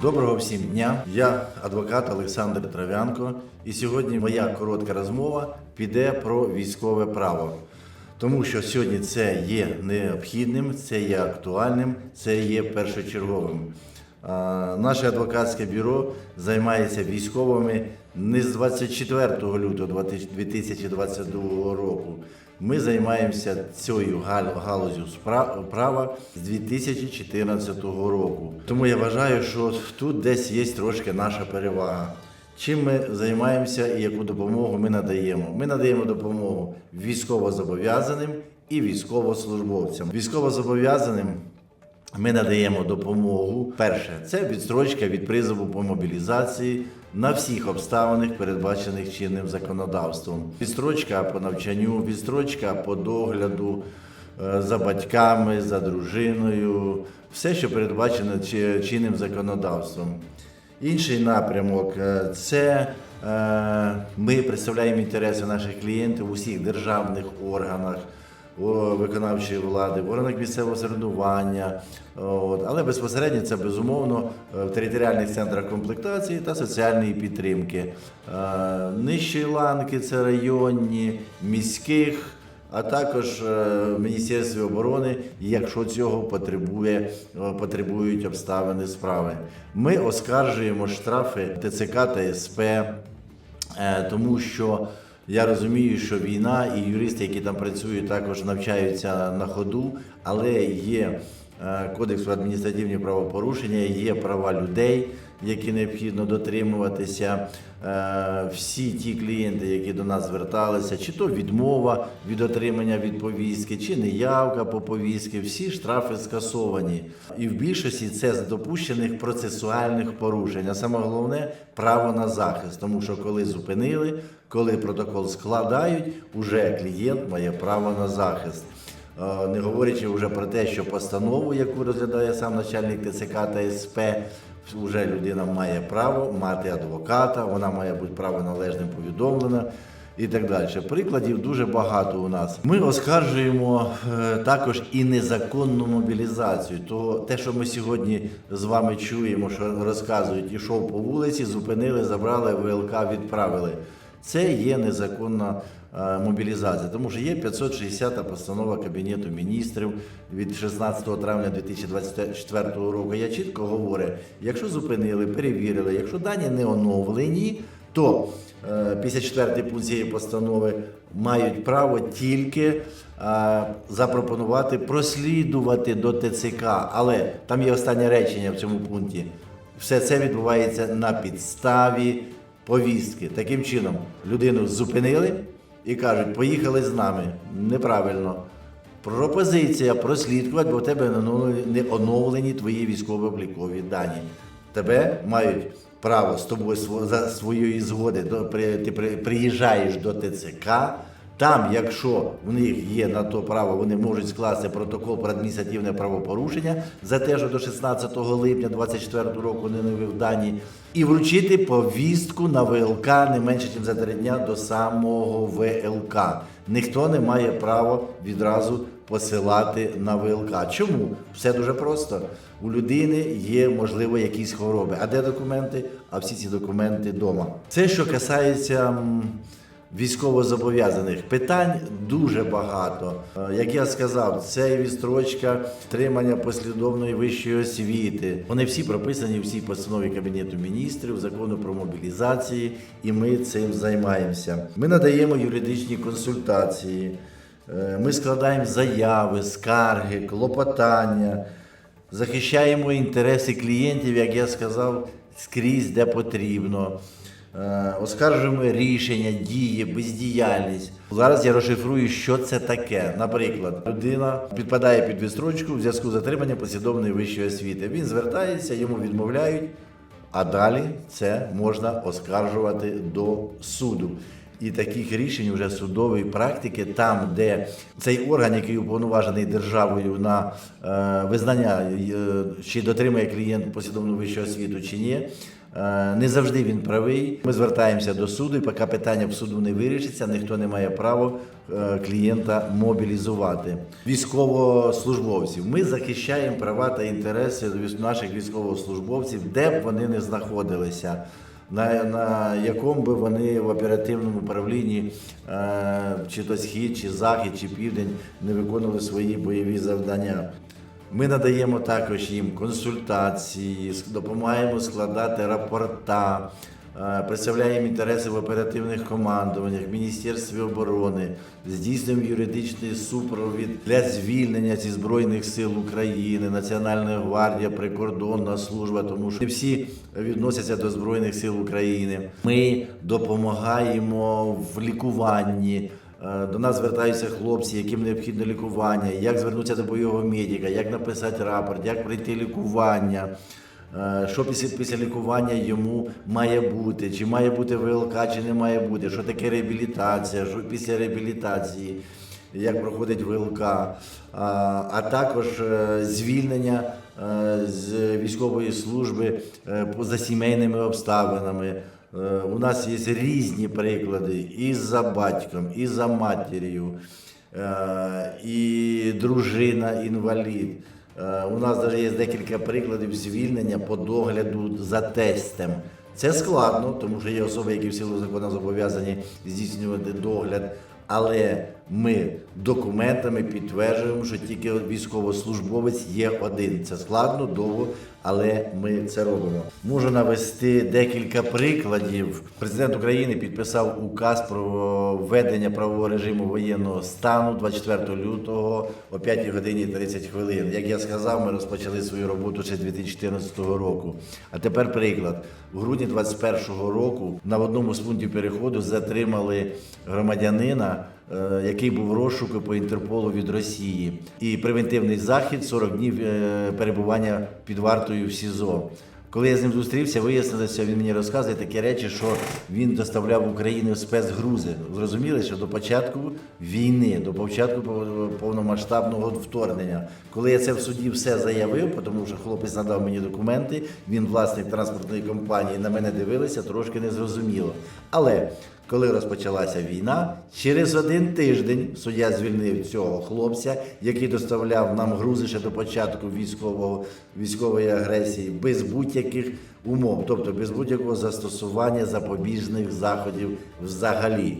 Доброго всім дня. Я адвокат Олександр Трав'янко, і сьогодні моя коротка розмова піде про військове право. Тому що сьогодні це є необхідним, це є актуальним, це є першочерговим. Наше адвокатське бюро займається військовими не з 24 лютого 2022 року. Ми займаємося цією гал- галузю права з 2014 року. Тому я вважаю, що тут десь є трошки наша перевага. Чим ми займаємося і яку допомогу ми надаємо? Ми надаємо допомогу військовозобов'язаним і військовослужбовцям. Військовозобов'язаним ми надаємо допомогу. Перше, це відстрочка від призову по мобілізації на всіх обставинах, передбачених чинним законодавством. Відстрочка по навчанню, відстрочка по догляду е, за батьками, за дружиною, все, що передбачено чинним законодавством. Інший напрямок е, це е, ми представляємо інтереси наших клієнтів у всіх державних органах виконавчої влади, в органах місцевого самоврядування, от, але безпосередньо це безумовно е, в територіальних центрах комплектації та соціальної підтримки. Е, Нижчої ланки це районні, міських, а також е, Міністерстві оборони, якщо цього потребує, е, потребують обставини справи. Ми оскаржуємо штрафи ТЦК та СП. Е, тому що я розумію, що війна і юристи, які там працюють, також навчаються на ходу, але є е, кодекс про адміністративні правопорушення, є права людей, які необхідно дотримуватися. Е, Всі ті клієнти, які до нас зверталися, чи то відмова від отримання від повістки, чи неявка по повістки, всі штрафи скасовані. І в більшості це з допущених процесуальних порушень. А саме головне право на захист, тому що коли зупинили, коли протокол складають, уже клієнт має право на захист. Е, Не говорячи вже про те, що постанову, яку розглядає сам начальник ТЦК та СП, вже людина має право мати адвоката, вона має бути право належним повідомлена і так далі. Прикладів дуже багато у нас. Ми оскаржуємо е, також і незаконну мобілізацію. То те, що ми сьогодні з вами чуємо, що розказують, ішов по вулиці, зупинили, забрали, ВЛК відправили. Це є незаконна е, мобілізація, тому що є 560 постанова Кабінету міністрів від 16 травня 2024 року. Я чітко говорю, якщо зупинили, перевірили, якщо дані не оновлені, то е, 54 пункт цієї постанови мають право тільки е, запропонувати прослідувати до ТЦК. Але там є останнє речення в цьому пункті. Все це відбувається на підставі повістки. Таким чином, людину зупинили і кажуть, поїхали з нами. Неправильно. Пропозиція прослідкувати, бо в тебе не оновлені- твої військово-облікові дані. Тебе мають право з тобою за своєї згоди. Ти приїжджаєш до ТЦК. Там, якщо в них є на то право, вони можуть скласти протокол про адміністративне правопорушення за те, що до 16 липня 2024 року не навів дані, і вручити повістку на ВЛК не менше, ніж за три дня до самого ВЛК. Ніхто не має права відразу посилати на ВЛК. Чому? Все дуже просто. У людини є, можливо, якісь хвороби. А де документи? А всі ці документи вдома. Це що касається. Військовозобов'язаних питань дуже багато. Е, Як я сказав, це і відстрочка тримання послідовної вищої освіти. Вони всі прописані в цій постанові Кабінету міністрів, закону про мобілізації, і ми цим займаємося. Ми надаємо юридичні консультації, е, ми складаємо заяви, скарги, клопотання, захищаємо інтереси клієнтів, як я сказав, скрізь де потрібно. Е, Оскаржуємо рішення, дії, бездіяльність. Зараз я розшифрую, що це таке. Наприклад, людина підпадає під відстрочку в зв'язку з отриманням послідовної вищої освіти. Він звертається, йому відмовляють, а далі це можна оскаржувати до суду. І таких рішень вже судової практики, там, де цей орган, який уповноважений державою на е, визнання, е, чи дотримує клієнт послідовну вищу освіту чи ні, Не завжди він правий. Ми звертаємося до суду, і поки питання в суду не вирішиться, ніхто не має права е, клієнта мобілізувати. Військовослужбовців. Ми захищаємо права та інтереси наших військовослужбовців, де б вони не знаходилися. На, на якому би вони в оперативному управлінні, е, чи то схід, чи захід, чи південь не виконували свої бойові завдання. Ми надаємо також їм консультації, допомагаємо складати рапорта, е, представляємо інтереси в оперативних командуваннях, Міністерстві оборони, здійснюємо юридичний супровід для звільнення зі Збройних сил України, Національна гвардія, прикордонна служба, тому що не всі відносяться до Збройних сил України. Ми допомагаємо в лікуванні. Е, До нас звертаються хлопці, яким необхідно лікування, як звернутися до бойового медика, як написати рапорт, як пройти лікування, е, що після, після лікування йому має бути, чи має бути ВЛК, чи не має бути, що таке реабілітація, що після реабілітації, як проходить ВЛК, а, а також е, звільнення е, з військової служби е, поза сімейними обставинами. Е, У нас є різні приклади і за батьком, і за матір'ю, е, і дружина інвалід. Е, У нас навіть є декілька прикладів звільнення по догляду за тестем. Це складно, тому що є особи, які в силу закону зобов'язані здійснювати догляд. Але ми документами підтверджуємо, що тільки військовослужбовець є один. Це складно, довго, але ми це робимо. Можу навести декілька прикладів. Президент України підписав указ про введення правового режиму воєнного стану 24 лютого о 5 годині 30 хвилин. Як я сказав, ми розпочали свою роботу ще з 2014 року. А тепер приклад. В грудні 2021 року на одному з пунктів переходу затримали громадянина, який був розшуку по Інтерполу від Росії. І превентивний захід 40 днів е, перебування під вартою в СІЗО. Коли я з ним зустрівся, вияснилося, він мені розказує такі речі, що він доставляв в спецгрузи. Зрозуміли, що до початку війни, до початку пов- повномасштабного вторгнення. Коли я це в суді все заявив, тому що хлопець надав мені документи, він власник транспортної компанії, на мене дивилися, трошки незрозуміло. Але коли розпочалася війна, через один тиждень суддя звільнив цього хлопця, який доставляв нам грузи ще до початку військового, військової агресії, без будь-яких умов, тобто без будь-якого застосування запобіжних заходів взагалі.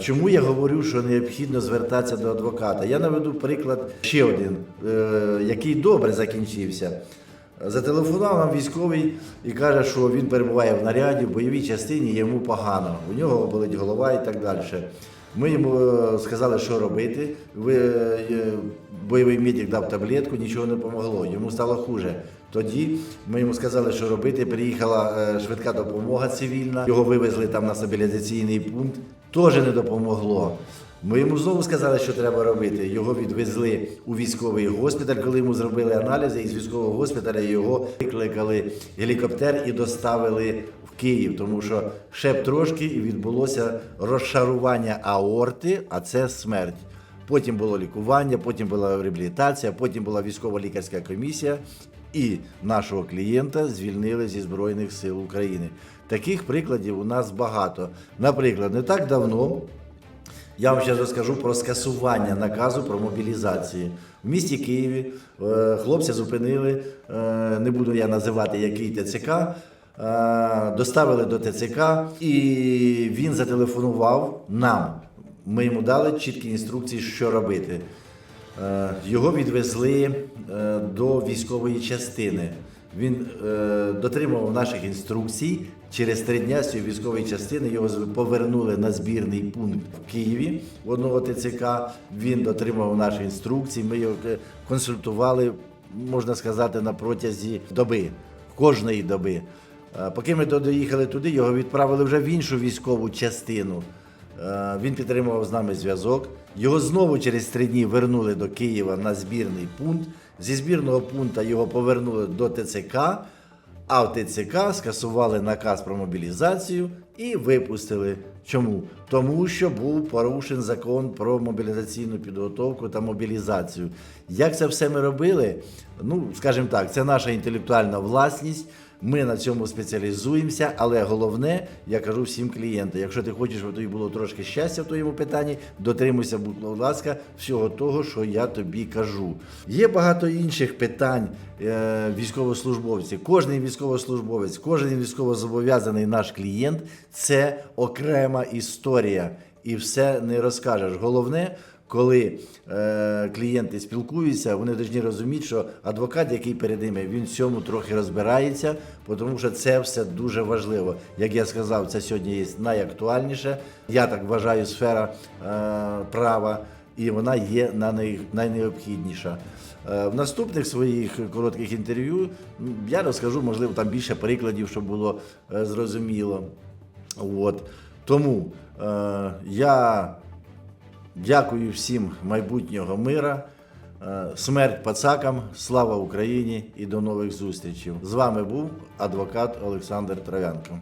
Чому я говорю, що необхідно звертатися до адвоката? Я наведу приклад ще один, е, який добре закінчився. Зателефонував нам військовий і каже, що він перебуває в наряді, в бойовій частині, йому погано, у нього болить голова і так далі. Ми йому е, сказали, що робити. Е, бойовий медик дав таблетку, нічого не допомогло, йому стало хуже. Тоді ми йому сказали, що робити. Приїхала е, швидка допомога цивільна, його вивезли там на стабілізаційний пункт, теж не допомогло. Ми йому знову сказали, що треба робити. Його відвезли у військовий госпіталь, коли йому зробили аналізи, і з військового госпіталя його викликали гелікоптер і доставили в Київ, тому що ще б трошки і відбулося розшарування аорти, а це смерть. Потім було лікування, потім була реабілітація, потім була військово-лікарська комісія, і нашого клієнта звільнили зі Збройних сил України. Таких прикладів у нас багато. Наприклад, не так давно. Я вам ще розкажу про скасування наказу про мобілізацію. В місті Києві е, хлопця зупинили, е, не буду я називати який ТЦК, е, доставили до ТЦК, і він зателефонував нам. Ми йому дали чіткі інструкції, що робити. Його відвезли до військової частини. Він е, дотримував наших інструкцій. Через три дня з цієї військової частини його повернули на збірний пункт в Києві одного ТЦК. Він дотримував наші інструкції. Ми його е, консультували, можна сказати, на протязі доби, кожної доби. Е, Поки ми доїхали туди, його відправили вже в іншу військову частину. Е, Він підтримував з нами зв'язок. Його знову через три дні вернули до Києва на збірний пункт. Зі збірного пункту його повернули до ТЦК, а в ТЦК скасували наказ про мобілізацію і випустили. Чому? Тому що був порушений закон про мобілізаційну підготовку та мобілізацію. Як це все ми робили? Ну, скажімо так, це наша інтелектуальна власність. Ми на цьому спеціалізуємося, але головне, я кажу всім клієнтам, якщо ти хочеш, щоб тобі було трошки щастя в твоєму питанні, дотримуйся, будь ласка, всього того, що я тобі кажу. Є багато інших питань е, військовослужбовців. Кожний військовослужбовець, кожен військовозобов'язаний наш клієнт це окрема історія. І все не розкажеш. Головне, коли е, клієнти спілкуються, вони повинні розуміти, що адвокат, який перед ними, він в цьому трохи розбирається, тому що це все дуже важливо. Як я сказав, це сьогодні є найактуальніше. Я так вважаю, сфера е, права, і вона є на най, найнеобхідніша. Е, в наступних своїх коротких інтерв'ю я розкажу, можливо, там більше прикладів, щоб було е, зрозуміло. От. Тому е, я дякую всім майбутнього мира. Е, Смерть пацакам, слава Україні і до нових зустрічей. З вами був адвокат Олександр Травянко.